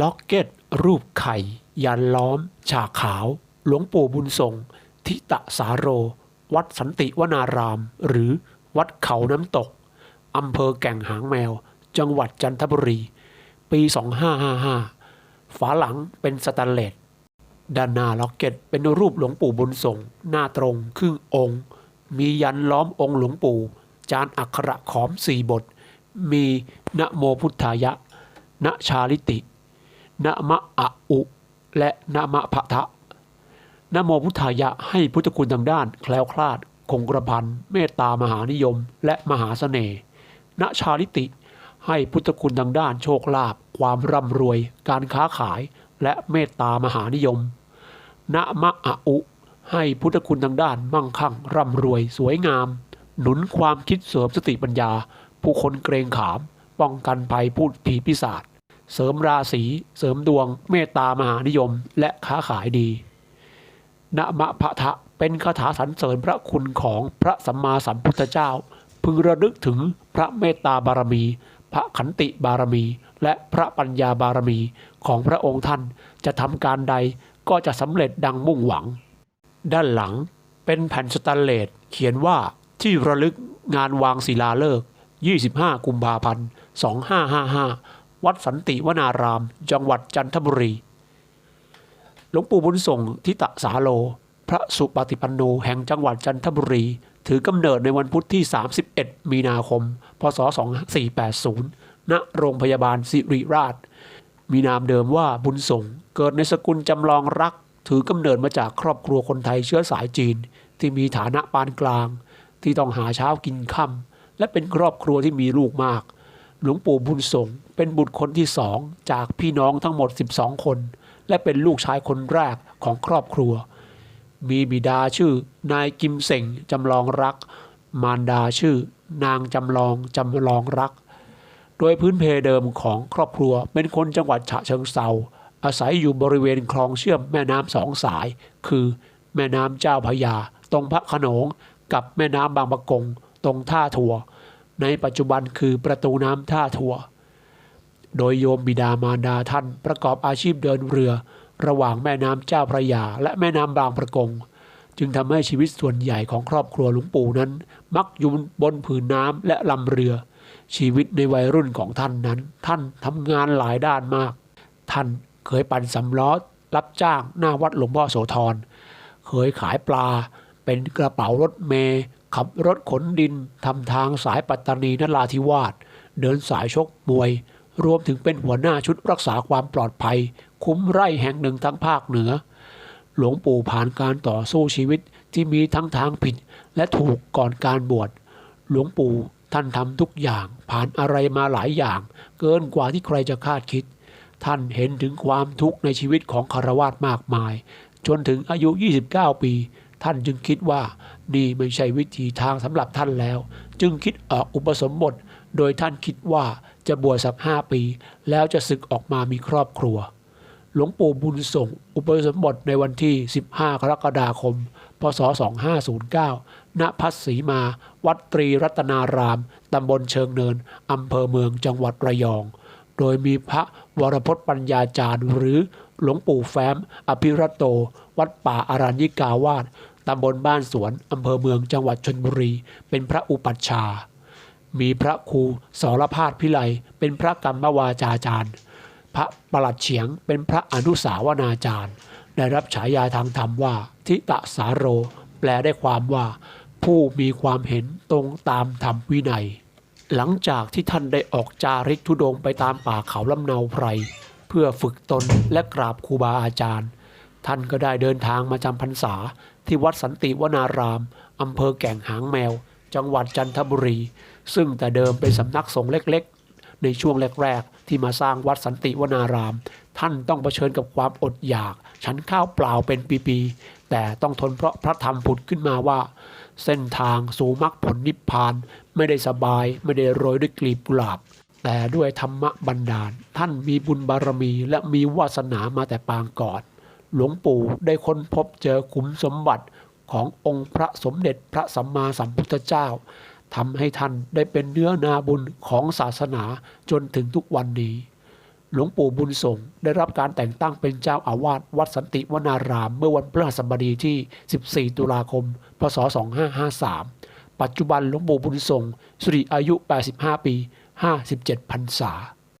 ล็อกเก็ต รูปไข่ ยันล้อม ฉากขาว หลวงปู่บุญทรง ทิตะสาโร วัดสันติวนาราม หรือวัดเขาน้ำตก อำเภอแก่งหางแมว จังหวัดจันทบุรี ปี 2555 ฝาหลังเป็นสแตนเลสด้านหน้าล็อกเก็ตเป็นรูปหลวงปู่บุญส่งหน้าตรงครึ่งองค์ มียันล้อมองค์หลวงปู่ จานอักขระขอมสี่บท มีนะโมพุทธายะ นะชาลิติ นะมะอะอุ และนะมะพะทะนะโมพุทธายะให้พุทธคุณทางด้าน แคล้วคลาด คงกระพันเมตตามหานิยม และมหาเสน่ห์นะชาลิติ ให้พุทธคุณทางด้านโชคลาภความร่ำรวย การค้าขาย และเมตตามหานิยมนะมะอะอุ ให้พุทธคุณทางด้าน มั่งคั่ง ร่ำรวย สวยงาม หนุนความคิดเสริมสติปัญญา ผู้คนเกรงขาม ป้องกันภัยพูดผีปีศาจ เสริมราศี เสริมดวง เมตตามหานิยม และค้าขายดีนะมะพะทะเป็นคาถาสรรเสริญพระคุณของพระสัมมาสัมพุทธเจ้า พึงระลึกถึงพระเมตตาบารมี พระขันติบารมี และพระปัญญาบารมีของพระองค์ท่านจะทำการใดก็จะสำเร็จดังมุ่งหวัง ด้านหลังเป็นแผ่นสแตนเลสเขียนว่าที่ระลึกงานวางศิลาฤกษ์25 กุมภาพันธ์ 2555 วัดสันติวนาราม จังหวัดจันทบุรี หลวงปู่บุญส่งทิตะสาโล พระสุปฏิปันโนแห่งจังหวัดจันทบุรี ถือกำเนิดในวันพุธที่ 31 มีนาคม พศ 2480 ณ โรงพยาบาลสิริราช มีนามเดิมว่าบุญส่ง เกิดในสกุลจำลองรัก ถือกำเนิดมาจากครอบครัวคนไทยเชื้อสายจีน ที่มีฐานะปานกลาง ที่ต้องหาเช้ากินค่ำและเป็นครอบครัวที่มีลูกมาก หลวงปู่บุญส่งเป็นบุตรคนที่สองจากพี่น้องทั้งหมด 12 คน และเป็นลูกชายคนแรกของครอบครัว มีบิดาชื่อนายกิมเซ็งจำลองรัก มารดาชื่อนางจำลองจำลองรัก โดยพื้นเพเดิมของครอบครัวเป็นคนจังหวัดฉะเชิงเซาอาศัยอยู่บริเวณคลองเชื่อมแม่น้ำสองสาย คือแม่น้ำเจ้าพระยา ตรงพระขนงกับแม่น้ำบางปะกง ตรงท่าทัว ในปัจจุบันคือประตูน้ำท่าทัว โดยโยมบิดามารดาท่านประกอบอาชีพเดินเรือ ระหว่างแม่น้ำเจ้าพระยา และแม่น้ำบางประกง จึงทำให้ชีวิตส่วนใหญ่ของครอบครัวหลวงปู่นั้น มักอยู่บนผืนน้ำและลำเรือ ชีวิตในวัยรุ่นของท่านนั้น ท่านทำงานหลายด้านมาก ท่านเคยปั่นสำล้อรับจ้างหน้าวัดหลวงพ่อโสธรเคยขายปลาเป็นกระเป๋ารถเมย์ ขับรถขนดินทำทางสายปัตตานีนราธิวาสเดินสายชกมวย รวมถึงเป็นหัวหน้าชุดรักษาความปลอดภัย คุ้มไร่แห่งหนึ่งทั้งภาคเหนือ หลวงปู่ผ่านการต่อสู้ชีวิตที่มีทั้งทางผิดและถูกก่อนการบวชหลวงปู่ท่านทำทุกอย่างผ่านอะไรมาหลายอย่าง เกินกว่าที่ใครจะคาดคิด ท่านเห็นถึงความทุกข์ในชีวิตของคารวาสมากมาย จนถึงอายุ 29 ปี ท่านจึงคิดว่านี่ไม่ใช่วิธีทางสำหรับท่านแล้ว จึงคิดออกอุปสมบท โดยท่านคิดว่าจะบวชสักห้าปี แล้วจะศึกออกมามีครอบครัว หลวงปู่บุญส่ง อุปสมบทในวันที่ 15 กรกฎาคม พศ 2509 ณ พัทสีมา วัดตรีรัตนาราม ตำบลเชิงเนิน อำเภอเมืองจังหวัดระยอง โดยมีพระวรพจน์ปัญญาจารย์ หรือหลวงปู่แฟ้ม อภิรัตโต วัดป่าอารัญญิกาวาสตำบลบ้านสวน อำเภอเมืองจังหวัดชนบุรี เป็นพระอุปัชฌาย์มีพระครูสรพาสพิไลเป็นพระกรรมวาจาจารย์ พระประหลัดเฉียงเป็นพระอนุสาวนาจารย์ ได้รับฉายาทางธรรมว่า ทิตะสาโร แปลได้ความว่า ผู้มีความเห็นตรงตามธรรมวินัย หลังจากที่ท่านได้ออกจาริกธุดงไปตามป่าเขาลำเนาไพร เพื่อฝึกตนและกราบครูบาอาจารย์ ท่านก็ได้เดินทางมาจำพรรษาที่วัดสันติวนารามอำเภอแก่งหางแมว จังหวัดจันทบุรี ซึ่งแต่เดิมเป็นสำนักสงฆ์เล็กๆ ในช่วงแรกๆ ที่มาสร้างวัดสันติวนาราม ท่านต้องเผชิญกับความอดอยาก ฉันข้าวเปล่าเป็นปีๆแต่ต้องทนเพราะพระธรรมผุดขึ้นมาว่า เส้นทางสู่มรรคผลนิพพาน ไม่ได้สบายไม่ได้โรยด้วยกลีบกุหลาบ แต่ด้วยธรรมะบันดาล ท่านมีบุญบารมีและมีวาสนามาแต่ปางก่อน หลวงปู่ได้ค้นพบเจอขุมสมบัติขององค์พระสมเด็จพระสัมมาสัมพุทธเจ้าทำให้ท่านได้เป็นเนื้อนาบุญของศาสนาจนถึงทุกวันนี้ หลวงปู่บุญส่งได้รับการแต่งตั้งเป็นเจ้าอาวาสวัดสันติวนาราม เมื่อวันพฤหัสบดีที่ 14 ตุลาคม พศ 2553 ปัจจุบันหลวงปู่บุญทรงสุริอายุ 85 ปี 57พรรษา